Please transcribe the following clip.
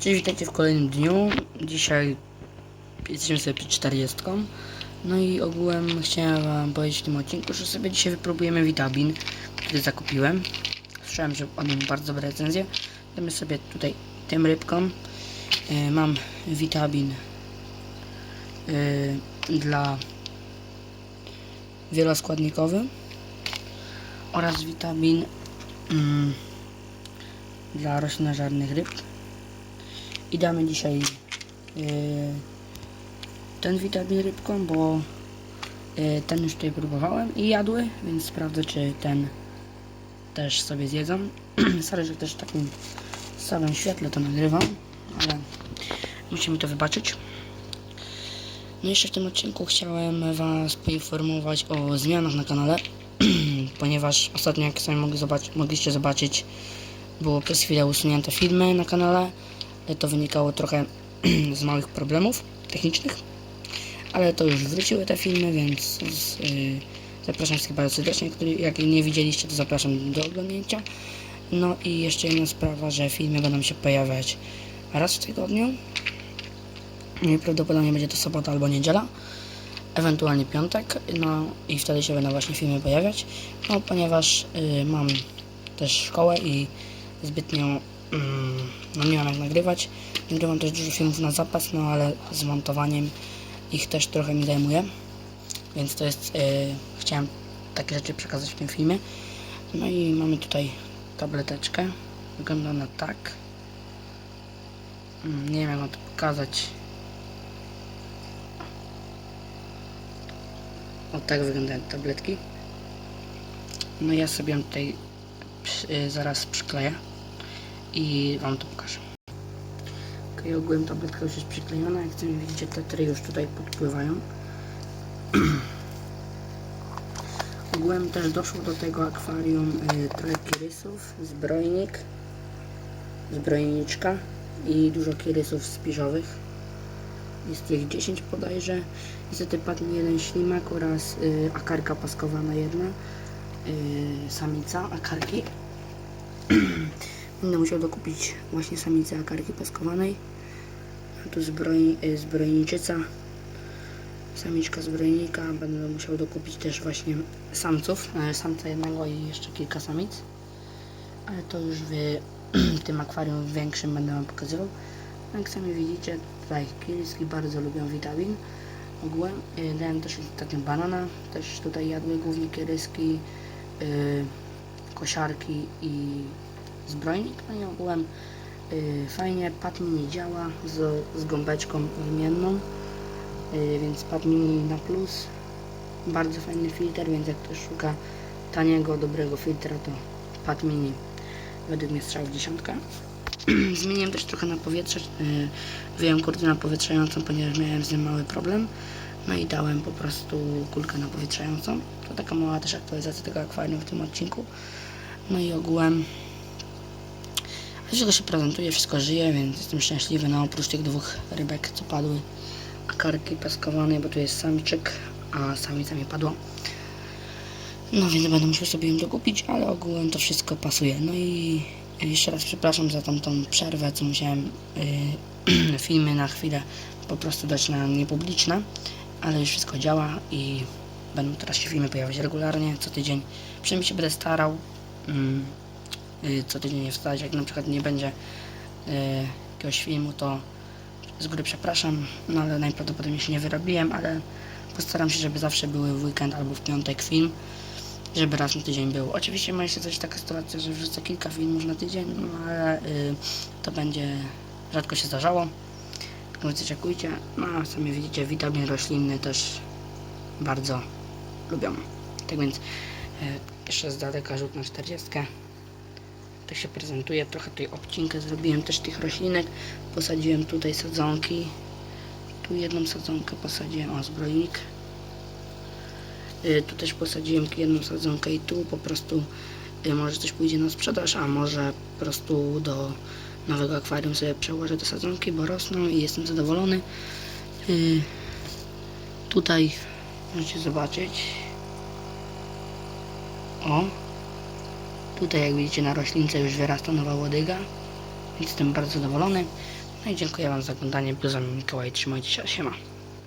Cześć, witajcie w kolejnym dniu. Dzisiaj jesteśmy sobie przed 40. No i ogółem chciałem wam powiedzieć w tym odcinku, że sobie dzisiaj wypróbujemy witabin, który zakupiłem. Słyszałem, że on ma bardzo dobre recenzje. Damy sobie tutaj tym rybkom. E, mam witabin e, dla wieloskładnikowy oraz witabin mm, dla roślinożernych ryb. I damy dzisiaj yy, ten witamin rybkom, bo yy, ten już tutaj próbowałem i jadły, więc sprawdzę czy ten też sobie zjedzą. Sorry, że też w takim samym świetle to nagrywam, ale musimy to wybaczyć. No jeszcze w tym odcinku chciałem Was poinformować o zmianach na kanale, ponieważ ostatnio jak sami mogli mogliście zobaczyć było przez chwilę usunięte filmy na kanale. To wynikało trochę z małych problemów technicznych, ale to już wróciły te filmy, więc z, y, zapraszam wszystkich bardzo serdecznie. Który, jak nie widzieliście, to zapraszam do oglądnięcia. No i jeszcze jedna sprawa, że filmy będą się pojawiać raz w tygodniu. I prawdopodobnie będzie to sobota albo niedziela, ewentualnie piątek. No i wtedy się będą właśnie filmy pojawiać. No ponieważ y, mam też szkołę i zbytnio no nie mam jak nagrywać. Nagrywam też dużo filmów na zapas, no ale z montowaniem ich też trochę mi zajmuje. Więc to jest, yy, chciałem takie rzeczy przekazać w tym filmie. No i mamy tutaj tableteczkę. Wygląda ona tak. Mm, Nie wiem jak to pokazać. O tak wyglądają tabletki. No ja sobie ją tutaj y, zaraz przykleję i wam to pokażę. Ok, ogółem tabletka już jest przyklejona, jak sami widzicie tetry już tutaj podpływają. ogółem też doszło do tego akwarium y, kirysów, zbrojnik, zbrojniczka i dużo kirysów spiżowych. Jest ich 10 bodajże. Niestety padł jeden ślimak oraz y, akarka paskowana jedna. Y, samica akarki. Będę musiał dokupić właśnie samicę akarki paskowanej. Tu zbroj, y, zbrojniczyca. Samiczka zbrojnika. Będę musiał dokupić też właśnie samców. e, Samca jednego i jeszcze kilka samic. Ale to już w tym akwarium większym będę wam pokazywał. Jak sami widzicie, tutaj kiliski bardzo lubią witamin. Ogółem y, dałem też ostatnio banana, też tutaj jadły głównie kieryski, y, kosiarki i zbrojnik. No i ogółem y, fajnie, pad mini działa z, z gąbeczką wymienną, y, więc pad mini na plus. Bardzo fajny filtr, więc jak ktoś szuka taniego, dobrego filtra, to pad mini według mnie strzał w dziesiątkę. Zmieniłem też trochę na powietrze, yy, wyjąłem kurtynę powietrzającą, ponieważ miałem z nią mały problem. No i dałem po prostu kulkę na powietrzającą. To taka mała też aktualizacja tego akwarium w tym odcinku. No i ogółem wszystko się prezentuje, wszystko żyje, więc jestem szczęśliwy. No oprócz tych dwóch rybek, co padły, akarki paskowane, bo tu jest samiczek, a samica mi padła. No więc będę musiał sobie ją dokupić, ale ogółem to wszystko pasuje. No i jeszcze raz przepraszam za tą, tą przerwę, co musiałem y, filmy na chwilę po prostu dać na niepubliczne, ale już wszystko działa i będą teraz się filmy pojawiać regularnie, co tydzień. Przynajmniej się będę starał mm, y, co tydzień nie wstać, jak na przykład nie będzie y, jakiegoś filmu, to z góry przepraszam, no ale najprawdopodobniej się nie wyrobiłem, ale postaram się, żeby zawsze były w weekend albo w piątek film żeby raz na tydzień był. Oczywiście może się coś taka sytuacja, że wrzucę kilka filmów na tydzień, no ale y, to będzie rzadko się zdarzało. Więc oczekujcie. No a sami widzicie, witamin roślinny też bardzo lubią. Tak więc y, jeszcze z daleka rzut na 40. Tak się prezentuje. Trochę tutaj obcinkę zrobiłem też tych roślinek. Posadziłem tutaj sadzonki. Tu jedną sadzonkę posadziłem, o zbrojnik. Y, Tu też posadziłem jedną sadzonkę i tu po prostu y, może coś pójdzie na sprzedaż, a może po prostu do nowego akwarium sobie przełożę te sadzonki, bo rosną i jestem zadowolony. Y, Tutaj możecie zobaczyć. O! Tutaj jak widzicie na roślince już wyrasta nowa łodyga, jestem bardzo zadowolony. No i dziękuję Wam za oglądanie. Był z Mikołaj. Trzymajcie się. Siema.